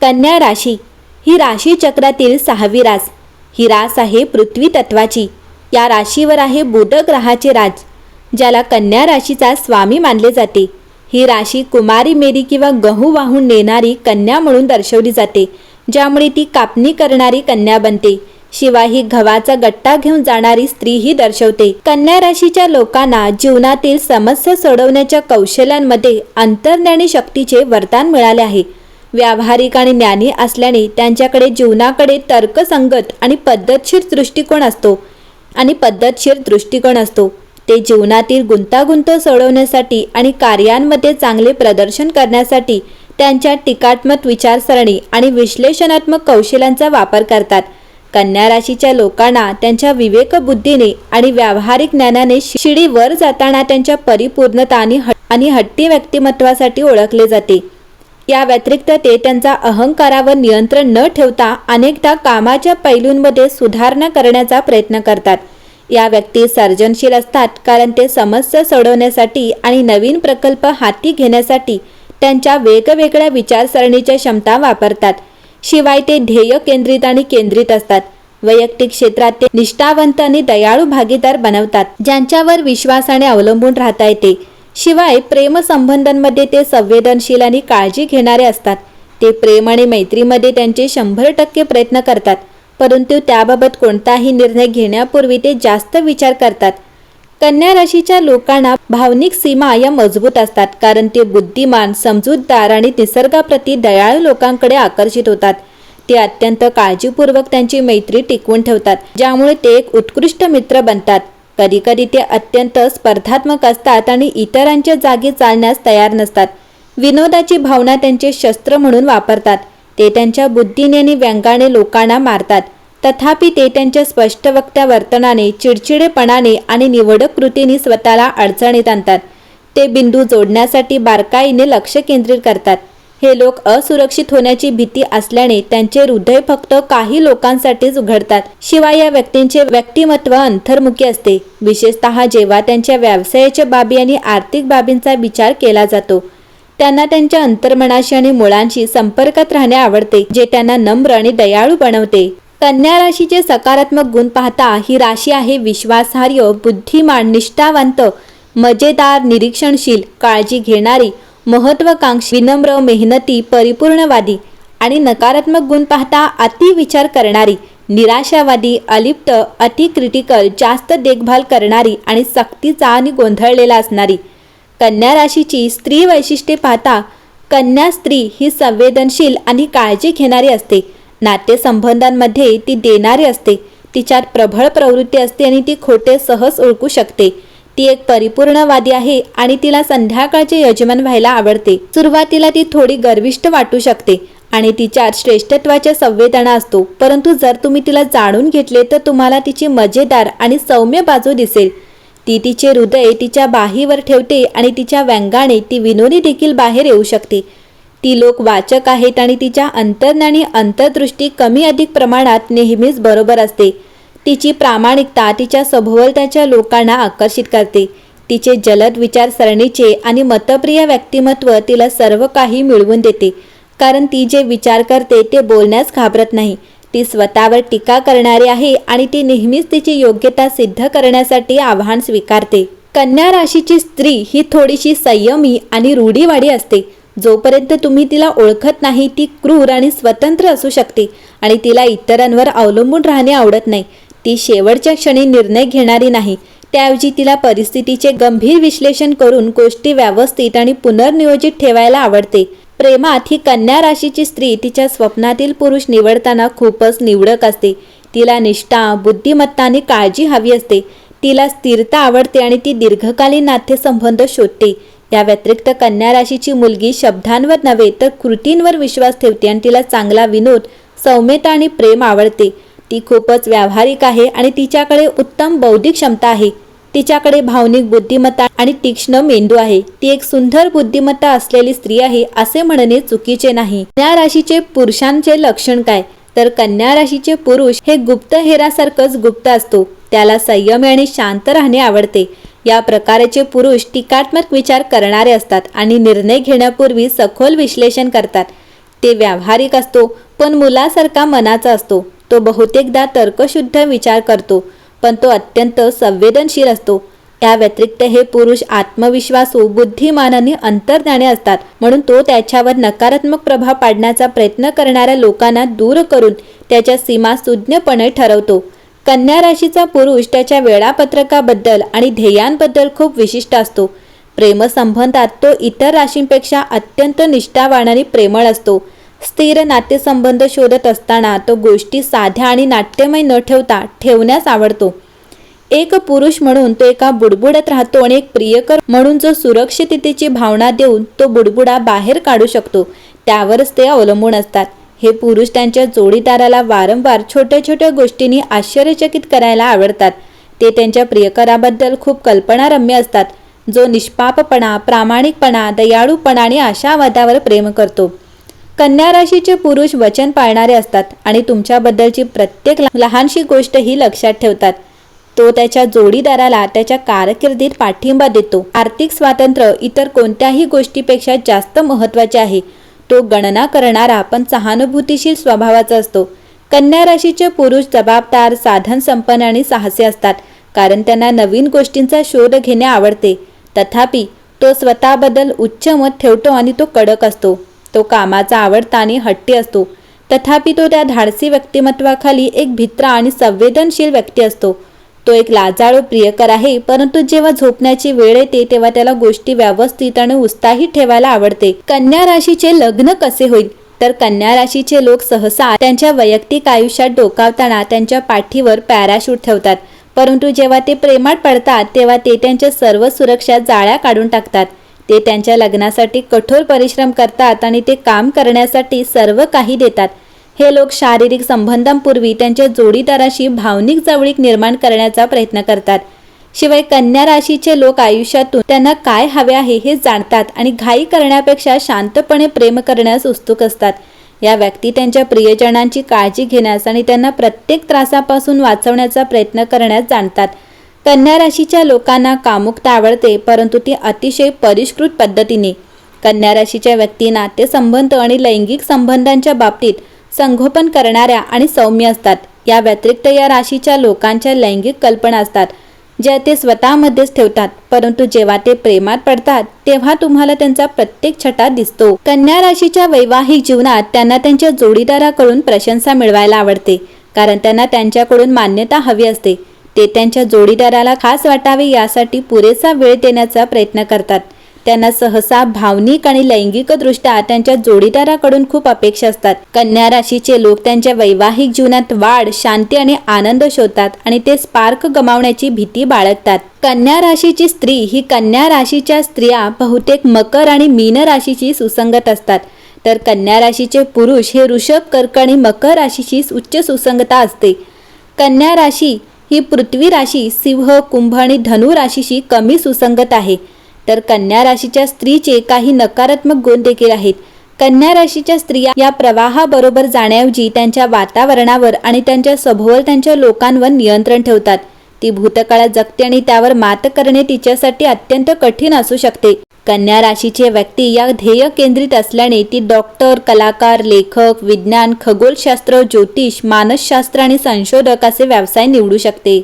कन्या राशी. ही राशी चक्रातील सहावी रास. ही रास आहे पृथ्वी तत्वाची. या राशीवर आहे बुध ग्रहाचे राज. ज्याला कन्या राशीचा स्वामी मानले जाते. ही राशी कुमारी मेरी किंवा गहू वाहून नेणारी कन्या म्हणून दर्शवली जाते. ज्यामुळे ती कापणी करणारी कन्या बनते. शिवाय ही गव्हाचा गट्टा घेऊन जाणारी स्त्री ही दर्शवते. कन्या राशीच्या लोकांना जीवनातील समस्या सोडवण्याच्या कौशल्यांमध्ये अंतर्ज्ञानी शक्तीचे वरदान मिळाले आहे. व्यावहारिक आणि ज्ञानी असल्याने त्यांच्याकडे जीवनाकडे तर्कसंगत आणि पद्धतशीर दृष्टिकोन असतो. आणि पद्धतशीर दृष्टिकोन असतो. ते जीवनातील गुंतागुंत सोडवण्यासाठी आणि कार्यांमध्ये चांगले प्रदर्शन करण्यासाठी त्यांच्या टीकात्मक विचारसरणी आणि विश्लेषणात्मक कौशल्यांचा वापर करतात. कन्या राशीच्या लोकांना त्यांच्या विवेकबुद्धीने आणि व्यावहारिक ज्ञानाने शिडी वर जाताना त्यांच्या परिपूर्णता आणि आणि हट्टी व्यक्तिमत्वासाठी ओळखले जाते. या व्यतिरिक्त ते त्यांचा अहंकारावर नियंत्रण न ठेवता अनेकदा कामाच्या पैलूंमध्ये सुधारणा करण्याचा प्रयत्न करतात. या व्यक्ती सर्जनशील असतात कारण ते समस्या सोडवण्यासाठी आणि नवीन प्रकल्प हाती घेण्यासाठी त्यांच्या वेगवेगळ्या विचारसरणीच्या क्षमता वापरतात. शिवाय ते ध्येय केंद्रित आणि केंद्रित असतात. वैयक्तिक क्षेत्रात ते निष्ठावंत आणि दयाळू भागीदार बनवतात ज्यांच्यावर विश्वासाने अवलंबून राहता येते. शिवाय प्रेमसंबंधांमध्ये ते संवेदनशील आणि काळजी घेणारे असतात. ते प्रेम आणि मैत्रीमध्ये त्यांचे शंभर टक्के प्रयत्न करतात परंतु त्याबाबत कोणताही निर्णय घेण्यापूर्वी ते जास्त विचार करतात. कन्या राशीच्या लोकांना भावनिक सीमा या मजबूत असतात कारण ते बुद्धिमान समजूतदार आणि निसर्गाप्रती दयाळू लोकांकडे आकर्षित होतात. ते अत्यंत काळजीपूर्वक त्यांची मैत्री टिकवून ठेवतात ज्यामुळे ते एक उत्कृष्ट मित्र बनतात. कधीकधी ते अत्यंत स्पर्धात्मक असतात आणि इतरांच्या जागी चालण्यास तयार नसतात. विनोदाची भावना त्यांचे शस्त्र म्हणून वापरतात. ते त्यांच्या बुद्धीने आणि व्यंगाने लोकांना मारतात. तथापि ते त्यांच्या स्पष्टवक्त्या वर्तनाने चिडचिडेपणाने आणि निवडक कृतीने स्वतःला अडचणीत आणतात. ते बिंदू जोडण्यासाठी बारकाईने लक्ष केंद्रित करतात. हे लोक असुरक्षित होण्याची भीती असल्याने त्यांचे हृदय फक्त काही लोकांसाठीच उघडतात. शिवाय या व्यक्तींचे व्यक्तिमत्व अंतर्मुखी असते. विशेषतः जेव्हा त्यांच्या व्यवसायाच्या बाबी आणि आर्थिक बाबींचा विचार केला जातो त्यांना त्यांच्या अंतर्मनाशी आणि मुळांशी संपर्कात राहणे आवडते जे त्यांना नम्र आणि दयाळू बनवते. कन्या राशीचे सकारात्मक गुण पाहता ही राशी आहे विश्वासार्ह बुद्धिमान निष्ठावंत मजेदार निरीक्षणशील काळजी घेणारी महत्वाकांक्षी विनम्र मेहनती परिपूर्णवादी आणि नकारात्मक गुण पाहता अति विचार करणारी निराशावादी अलिप्त अति क्रिटिकल जास्त देखभाल करणारी आणि सक्तीचा आणि गोंधळलेला असणारी. कन्या राशीची स्त्री वैशिष्ट्ये पाहता कन्या स्त्री ही संवेदनशील आणि काळजी घेणारी असते. नातेसंबंधांमध्ये ती देणारी असते. तिच्यात प्रबळ प्रवृत्ती असते आणि ती खोटे सहज ओळखू शकते. ती एक परिपूर्णवादी आहे आणि तिला संध्याकाळचे यजमान व्हायला आवडते. सुरुवातीला ती थोडी गर्विष्ठ वाटू शकते आणि तिच्यात श्रेष्ठत्वाच्या संवेदना असतो. परंतु जर तुम्ही तिला जाणून घेतले तर तुम्हाला तिची मजेदार आणि सौम्य बाजू दिसेल. ती तिचे हृदय तिच्या बाहीवर ठेवते आणि तिच्या व्यंगाने ती विनोदी देखील बाहेर येऊ शकते. ती लोक वाचक आहेत आणि तिच्या अंतर्ज्ञानी अंतर्दृष्टी कमी अधिक प्रमाणात नेहमीच बरोबर असते. तिची प्रामाणिकता तिच्या सभोवताच्या लोकांना आकर्षित करते. तिचे जलद विचारसरणीचे आणि मतप्रिय व्यक्तिमत्व तिला सर्व काही मिळवून देते. कारण ती जे विचार करते ते बोलण्यास घाबरत नाही. ती स्वतःवर टीका करणारी आहे आणि ती नेहमीच तिची योग्यता सिद्ध करण्यासाठी आव्हान स्वीकारते. कन्या राशीची स्त्री ही थोडीशी संयमी आणि रूढीवाडी असते. जोपर्यंत तुम्ही तिला ओळखत नाही ती क्रूर आणि स्वतंत्र असू शकते आणि तिला इतरांवर अवलंबून राहणे आवडत नाही. ती शेवटच्या क्षणी निर्णय घेणारी नाही. त्याऐवजी तिला परिस्थितीचे गंभीर विश्लेषण करून गोष्टी व्यवस्थित आणि पुनर्नियोजित ठेवायला आवडते. प्रेमात ही कन्या राशीची स्त्री तिच्या स्वप्नातील पुरुष निवडताना खूपच निवडक असते. तिला निष्ठा बुद्धिमत्ता आणि काळजी हवी असते. तिला स्थिरता आवडते आणि ती दीर्घकालीन नातेसंबंध शोधते. या व्यतिरिक्त कन्या राशीची मुलगी शब्दांवर नव्हे तर कृतींवर विश्वास ठेवते आणि तिला चांगला विनोद सौम्यता आणि प्रेम आवडते. ती खूपच व्यावहारिक आहे आणि तिच्याकडे उत्तम बौद्धिक क्षमता आहे. तिच्याकडे भावनिक बुद्धिमत्ता आणि तीक्ष्ण मेंदू आहे. ती एक सुंदर बुद्धिमत्ता असलेली स्त्री आहे असे म्हणणे चुकीचे नाही. कन्या राशीचे पुरुषांचे लक्षण काय? तर कन्या राशीचे पुरुष हे गुप्त हेरासारखंच गुप्त असतो. त्याला संयमी आणि शांत राहणे आवडते. या प्रकारचे पुरुष टीकात्मक विचार करणारे असतात आणि निर्णय घेण्यापूर्वी सखोल विश्लेषण करतात. ते व्यावहारिक असतो पण मुलासारखा मनाचा असतो. तो बहुतेकदा तर्कशुद्ध विचार करतो पण तो अत्यंत संवेदनशील असतो. या व्यतिरिक्त हे पुरुष आत्मविश्वासू बुद्धिमान आणि अंतर्ज्ञाने असतात. म्हणून तो त्याच्यावर नकारात्मक प्रभाव पाडण्याचा प्रयत्न करणाऱ्या लोकांना दूर करून त्याच्या सीमा सुज्ञपणे ठरवतो. कन्या राशीचा पुरुष त्याच्या वेळापत्रकाबद्दल आणि ध्येयांबद्दल खूप विशिष्ट असतो. प्रेमसंबंधात तो इतर राशींपेक्षा अत्यंत निष्ठावान आणि प्रेमळ असतो. स्थिर नातेसंबंध शोधत असताना तो गोष्टी साध्या आणि नाट्यमय न ठेवता ठेवण्यास आवडतो. एक पुरुष म्हणून तो एका बुडबुडत राहतो आणि एक प्रियकर म्हणून जो सुरक्षिततेची भावना देऊन तो बुडबुडा बाहेर काढू शकतो. त्यावरच ते अवलंबून असतात. हे पुरुष त्यांच्या जोडीदाराला वारंवार छोट्या छोट्या गोष्टींनी आश्चर्यचकित करायला आवडतात. ते त्यांच्या प्रियकराबद्दल खूप कल्पनारम्य असतात. जो निष्पापपणा प्रामाणिकपणा दयाळूपणा आणि आशावादावर प्रेम करतो. कन्या राशीचे पुरुष वचन पाळणारे असतात आणि तुमच्याबद्दलची प्रत्येक लहानशी गोष्ट ही लक्षात ठेवतात. तो त्याच्या जोडीदाराला त्याच्या कारकिर्दीत पाठिंबा देतो. आर्थिक स्वातंत्र्य इतर कोणत्याही गोष्टीपेक्षा जास्त महत्त्वाचे आहे. तो गणना करणारा पण सहानुभूतीशील स्वभावाचा असतो. कन्या राशीचे पुरुष जबाबदार साधन संपन्न आणि साहसी असतात कारण त्यांना नवीन गोष्टींचा शोध घेणे आवडते. तथापि तो स्वतःबद्दल उच्च मत ठेवतो आणि तो कडक असतो. तो कामाचा आवडता आणि हट्टी असतो. तथापि तो त्या धाडसी व्यक्तिमत्वाखाली एक भित्र आणि संवेदनशील व्यक्ती असतो. तो एक लाजाळू प्रियकर आहे परंतु जेव्हा झोपण्याची वेळ येते तेव्हा त्याला गोष्टी व्यवस्थित आणि उत्साही ठेवायला आवडते. कन्या राशीचे लग्न कसे होईल? तर कन्या राशीचे लोक सहसा त्यांच्या वैयक्तिक आयुष्यात डोकावताना त्यांच्या पाठीवर पॅराशूट ठेवतात. परंतु जेव्हा ते प्रेमात पडतात तेव्हा ते त्यांच्या सर्व सुरक्षा जाळ्या काढून टाकतात. ते त्यांच्या लग्नासाठी कठोर परिश्रम करतात आणि ते काम करण्यासाठी सर्व काही देतात. हे लोक शारीरिक संबंधांपूर्वी त्यांच्या जोडीदाराशी भावनिक जवळीक निर्माण करण्याचा प्रयत्न करतात. शिवाय कन्या राशीचे लोक आयुष्यातून त्यांना काय हवे आहे हे जाणतात आणि घाई करण्यापेक्षा शांतपणे प्रेम करण्यास उत्सुक असतात. या व्यक्ती त्यांच्या प्रियजनांची काळजी घेण्यास आणि त्यांना प्रत्येक त्रासापासून वाचवण्याचा प्रयत्न करण्यास जाणतात. कन्या राशीच्या लोकांना कामुकता आवडते परंतु ती अतिशय परिष्कृत पद्धतीने. कन्या राशीच्या व्यक्ती नातेसंबंध आणि लैंगिक संबंधांच्या बाबतीत संगोपन करणाऱ्या आणि सौम्य असतात. या व्यतिरिक्त या राशीच्या लोकांच्या लैंगिक कल्पना असतात ज्या ते स्वतःमध्येच ठेवतात परंतु जेव्हा ते प्रेमात पडतात तेव्हा तुम्हाला त्यांचा प्रत्येक छटा दिसतो. कन्या राशीच्या वैवाहिक जीवनात त्यांना त्यांच्या जोडीदाराकडून प्रशंसा मिळवायला आवडते कारण त्यांना त्यांच्याकडून मान्यता हवी असते. ते त्यांच्या जोडीदाराला खास वाटावे यासाठी पुरेसा वेळ देण्याचा प्रयत्न करतात. त्यांना सहसा भावनिक आणि लैंगिकदृष्ट्या त्यांच्या जोडीदाराकडून खूप अपेक्षा असतात. कन्या राशीचे लोक त्यांच्या वैवाहिक जीवनात वाढ शांती आणि आनंद शोधतात आणि ते स्पार्क गमावण्याची भीती बाळगतात. कन्या राशीची स्त्री ही कन्या राशीच्या स्त्रिया बहुतेक मकर आणि मीन राशीची सुसंगत असतात. तर कन्या राशीचे पुरुष हे ऋषभ कर्क आणि मकर राशीची उच्च सुसंगता असते. कन्या राशी ही पृथ्वी राशी सिंह कुंभ आणि धनु राशीशी कमी सुसंगत आहे. तर कन्या राशीच्या स्त्रीचे काही नकारात्मक गुण देखील आहेत. कन्या राशीच्या स्त्रिया या प्रवाहाबरोबर जाण्याऐवजी त्यांच्या वातावरणावर आणि त्यांच्या सभोवतालच्या लोकांवर नियंत्रण ठेवतात. ती भूतकाळात जगते आणि त्यावर मात करणे तिच्यासाठी अत्यंत कठीण असू शकते. कन्या राशीचे व्यक्ती या ध्येय केंद्रित असल्याने ती डॉक्टर कलाकार लेखक विज्ञान खगोलशास्त्र ज्योतिष मानसशास्त्र आणि संशोधक असे व्यवसाय निवडू शकते.